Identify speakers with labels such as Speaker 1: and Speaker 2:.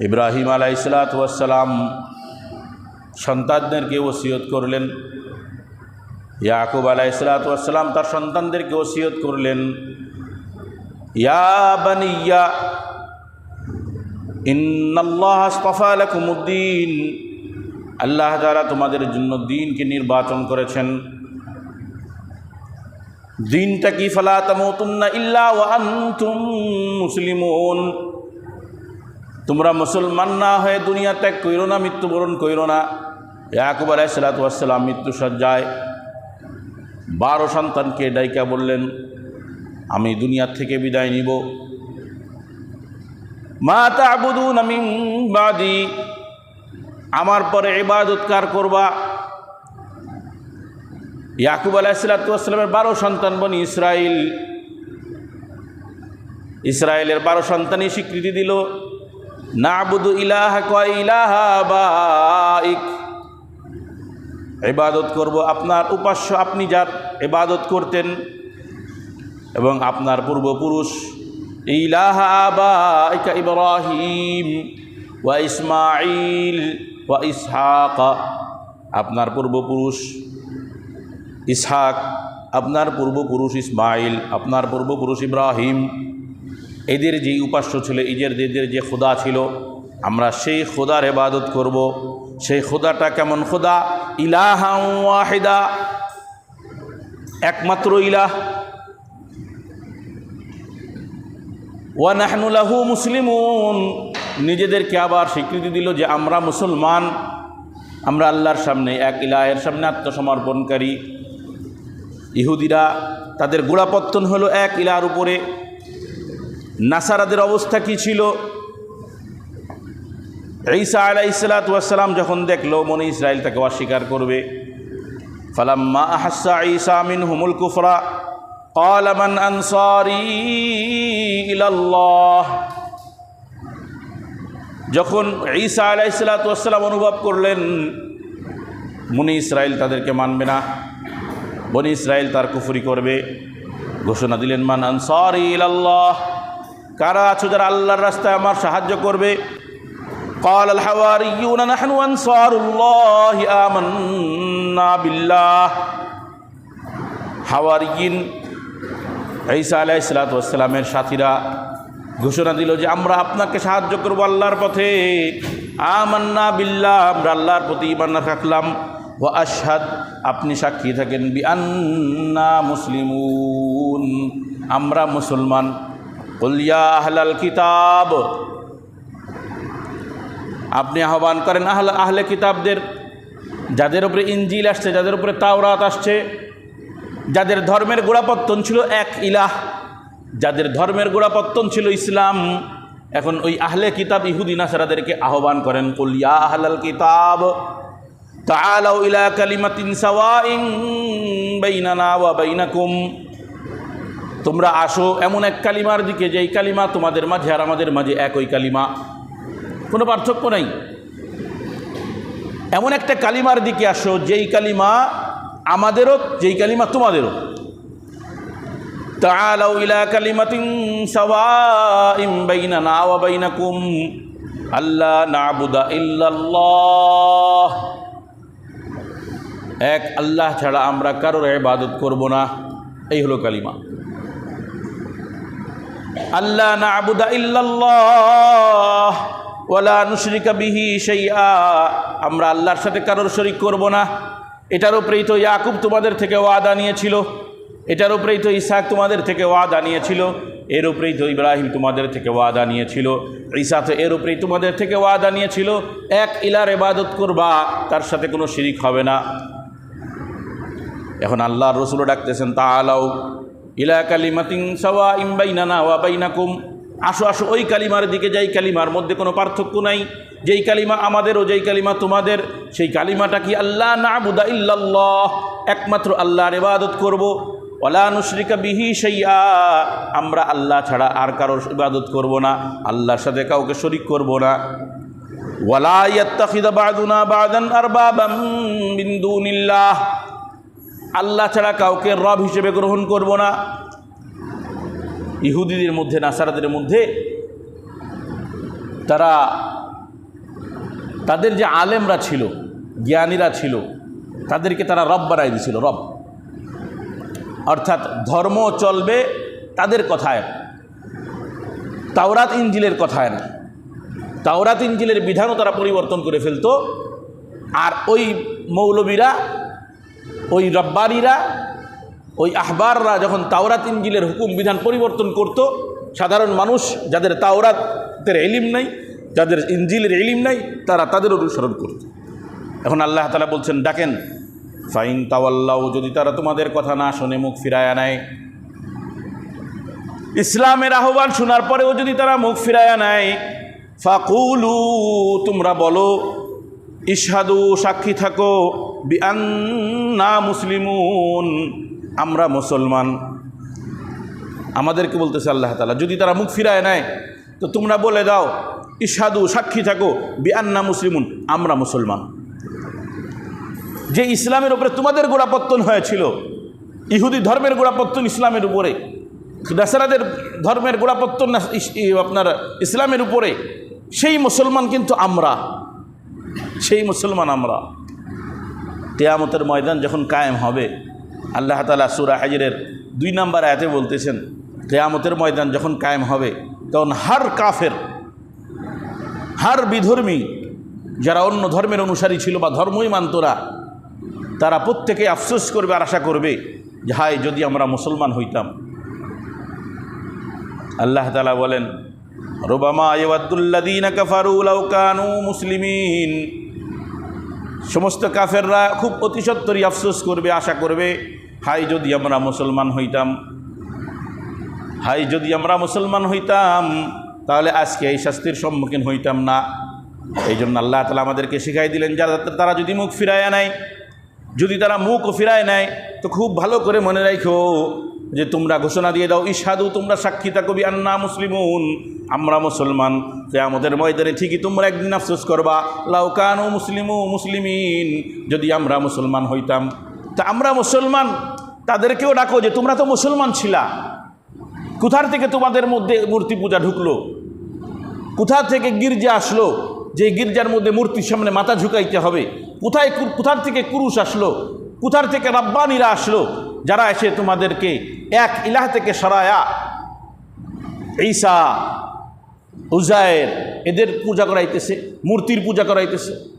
Speaker 1: ইব্রাহিম আলাইসালাতাম সন্তানদেরকে ওসিয়ত করলেন। ইয়াকুব আলাইসালাতাম তার সন্তানদেরকে ওসিয়ত করলেন। ইয়া লাকুমুদ্দিন আল্লাহ তাআলা তোমাদের জন্য দিনকে নির্বাচন করেছেন। দিনটা কি? ফালা তামুতুন্না ইল্লা আনতুম মুসলিমুন। তোমরা মুসলমান না হয়ে দুনিয়া ত্যাগ কইরো না, মৃত্যুবরণ কইরো না। ইয়াকুব আলাইসালাতাম মৃত্যু সজ্জায় বারো সন্তানকে ডাইকা বললেন, আমি দুনিয়ার থেকে বিদায় নিব। মা তাবুদুন মিন বাদি, আমার পরে ইবাদত কার করবা? ইয়াকুব আলাইসালাতামের বারো সন্তান বনি ইসরাইল। ইসরায়েলের বারো সন্তানই স্বীকৃতি দিল। নাবুদু কয় ইবাদত করব, আপনার উপাস্য আপনি যার ইবাদত করতেন এবং আপনার পূর্বপুরুষ ইলাহা ইব্রাহিম ওয়া ইসমাইল ওয়া ইসহাক। আপনার পূর্বপুরুষ ইসহাক, আপনার পূর্বপুরুষ ইসমাইল আপনার পূর্বপুরুষ ইব্রাহিম। এদের যেই উপাস্য ছিল, এদের এদের যে খোদা ছিল, আমরা সেই খোদার এবাদত করব। সেই খোদাটা কেমন খোদা? ইলাহা ওয়াহিদা, একমাত্র ইলাহ। ওয়ানাহনুলাহু মুসলিমুন। নিজেদেরকে আবার স্বীকৃতি দিল যে আমরা মুসলমান। আমরা আল্লাহর সামনে, এক ইলাহের সামনে আত্মসমর্পণকারী। ইহুদিরা তাদের গোড়াপত্তন হলো এক ইলার উপরে। নাসারাদের অবস্থা কি ছিল? ঈসা আলাই ইসলাত যখন দেখল মনে ইসরায়েল তাকে অস্বীকার করবে। ফালাম্মা আহসা ঈসা মিন হুমুল কুফরা কালামান আনসারি ইলাল্লাহ। যখন ঈসা আলাই ইসলাত অনুভব করলেন মুনি ইসরায়েল তাদেরকে মানবে না। বনি ইসরায়েল তার কুফুরি করবে। ঘোষণা দিলেন, মান আনসারি ইলাল্লাহ। কারা আছো যারা আল্লাহর রাস্তায় আমার সাহায্য করবে قال الحواريون نحن أنصار الله آمنا بالله হাওয়ারিয়িন ঈসা আলাহ ইসলাতামের সাথীরা ঘোষণা দিল যে আমরা আপনাকে সাহায্য করবো আল্লাহর পথে আমান্না বিল্লাহ আমরা আল্লাহর প্রতি ইমান রাখলাম ও আশহাদ আপনি সাক্ষী থাকেন বি আন্না মুসলিমুন আমরা মুসলমান কলিয়া আহলাল কিতাব। আপনি আহ্বান করেন, আহলে আহলে কিতাবদের, যাদের উপরে ইঞ্জিল আসছে, যাদের উপরে তাওরাত আসছে, যাদের ধর্মের গোড়াপত্তন ছিল এক ইলাহ, যাদের ধর্মের গোড়াপত্তন ছিল ইসলাম, এখন ওই আহলে কিতাব ইহুদি নাসারাদেরকে আহ্বান করেন কলিয়া আহলাল কিতাব, তাআলাউ ইলা কালিমাতিন সাওয়াইন বাইনানা ওয়া বাইনাকুম। তোমরা আসো এমন এক কালিমার দিকে, যেই কালিমা তোমাদের মাঝে আর আমাদের মাঝে একই কালিমা। কোনো পার্থক্য নাই? এমন একটা কালিমার দিকে আসো, যেই কালিমা আমাদেরও, যেই কালিমা তোমাদেরও। তাআলাউ ইলা কালিমাতিন সাওয়াইন বাইনানা ওয়া বাইনাকুম আল্লা নাবুদা ইল্লাল্লাহ। এক আল্লাহ ছাড়া আমরা কারোর ইবাদত করব না। এই হলো কালিমা। আল্লাহ নাবুদা ইল্লাল্লাহ ওয়ালা নুশরিকা বিহি শাইআ। আমরা আল্লাহর সাথে কারোর শরিক করব না। এটার উপরেই তো ইয়াকুব তোমাদের থেকে ওয়াদা নিয়েছিল। এটার উপরেই তো ইসাক তোমাদের থেকে ওয়াদা নিয়েছিল। এর উপরেই তো ইব্রাহিম তোমাদের থেকে ওয়াদা নিয়েছিল। ঈসা তো এর উপরেই তোমাদের থেকে ওয়াদা নিয়েছিল। এক ইলার এবাদত করবা, তার সাথে কোনো শিরিক হবে না। এখন আল্লাহর রসুলও ডাকতেছেন তা আলাউ ইলা কালিমাতিং সাওয়া ইমবাইনানা ওয়া বাইনাকুম। আসো আসো, ওই কালিমার দিকে, যাই কালিমার মধ্যে কোনো পার্থক্য নাই, যেই কালিমা আমাদের ও যেই কালিমা তোমাদের, সেই কালিমাটা কি আল্লাহ না বুদা ইল্লাল্লাহ, একমাত্র আল্লাহর ইবাদত করব? ওলা নুশরিকা বিহি সেইয়া আমরা আল্লাহ ছাড়া আর কারোর ইবাদত করব না, আল্লাহর সাথে কাউকে শরিক করব না। ওয়ালা ইয়াত্তাখিদা বাদুনা বাদান আরবাবাম মিন দুনিল্লাহ আল্লাহ ছাড়া কাউকে রব হিসেবে গ্রহণ করব না। ইহুদিদের মধ্যে, নাসারাদের মধ্যে তারা তাদের যে আলেমরা ছিল, জ্ঞানীরা ছিল, তাদেরকে তারা রব বানাই দিয়েছিল, রব। অর্থাৎ ধর্ম চলবে তাদের কথায় তাওরাত ইঞ্জিলের কথায় না। তাওরাত ইঞ্জিলের বিধানও তারা পরিবর্তন করে ফেলতো। আর ওই মৌলবীরা ওই রব্বারিরা ওই আহবাররা যখন তাওরাত ইঞ্জিলের হুকুম বিধান পরিবর্তন করত, সাধারণ মানুষ যাদের তাওরাতের এলিম নাই, যাদের ইঞ্জিলের এলিম নাই, তারা তাদের অনুসরণ করত। এখন আল্লাহ তালা বলছেন, ডাকেন, ফাইন তাওয়াল্লাহ যদি তারা তোমাদের কথা না শোনে মুখ ফিরায়া নেয়। ইসলামের আহ্বান শোনার পরেও যদি তারা মুখ ফিরায়া নেয়, ফাকুলু, তোমরা বলো ইশহাদু সাক্ষী থাকো, বিআন্না মুসলিমুন, আমরা মুসলমান। আমাদেরকে বলতেছে আল্লাহ তালা যদি তারা মুখ ফিরায় নেয়, তো তোমরা বলে দাও, ইশহাদু সাক্ষী থাকো, বিআন্না মুসলিমুন, আমরা মুসলমান। যে ইসলামের উপরে তোমাদের গোড়াপত্তন হয়েছিল, ইহুদি ধর্মের গোড়াপত্তন ইসলামের উপরে, নাসারাদের ধর্মের গোড়াপত্তন না আপনার ইসলামের উপরে, সেই মুসলমান কিন্তু আমরা। সেই মুসলমান আমরা। তেয়ামতের ময়দান যখন কায়েম হবে, আল্লাহ তালা সুরা হাজিরের দুই নাম্বার আয়াতে বলতেছেন তেয়ামতের ময়দান যখন কায়েম হবে, তখন হার কাফের, হার বিধর্মী, যারা অন্য ধর্মের অনুসারী ছিল বা ধর্মই মানতরা তারা প্রত্যেকে আফসোস করবে আর আশা করবে যে, হায়, যদি আমরা মুসলমান হইতাম। আল্লাহ তালা বলেন, রোবামা ইবাদুল্লাদিন কাফারু লাউ কানু মুসলিমিন। সমস্ত কাফেররা খুব অতিসত্তরই আফসোস করবে, আশা করবে, হাই যদি আমরা মুসলমান হইতাম, হাই যদি আমরা মুসলমান হইতাম, তাহলে আজকে এই শাস্তির সম্মুখীন হইতাম না। এই জন্য আল্লাহ তালা আমাদেরকে শিখাই দিলেন, যারা তারা যদি মুখ ফিরায় নেয়, যদি তারা মুখও ফিরায় নেয়, তো খুব ভালো করে মনে রাখো যে তোমরা ঘোষণা দিয়ে দাও ইসাদু তোমরা সাক্ষী থাকবি আন্না মুসলিমুন। আমরা মুসলমান যে আমাদের ময়দানে ঠিকই তোমরা একদিন আফসোস করবা লাউকানু মুসলিমু মুসলিমিন। যদি আমরা মুসলমান হইতাম, তা আমরা মুসলমান, তাদেরকেও ডাকো যে, তোমরা তো মুসলমান ছিলা। কোথার থেকে তোমাদের মধ্যে মূর্তি পূজা ঢুকলো? কোথা থেকে গির্জা আসলো? যে গির্জার মধ্যে মূর্তির সামনে মাথা ঝুঁকাইতে হবে। কোথায় কোথার থেকে কুরুষ আসলো? কোথার থেকে রাব্বানিরা আসলো? যারা এসে তোমাদেরকে এক ইলাহ থেকে সরায়া ঈসা উজায়ের এদের পূজা করাইতেছে, মূর্তির পূজা করাইতেছে।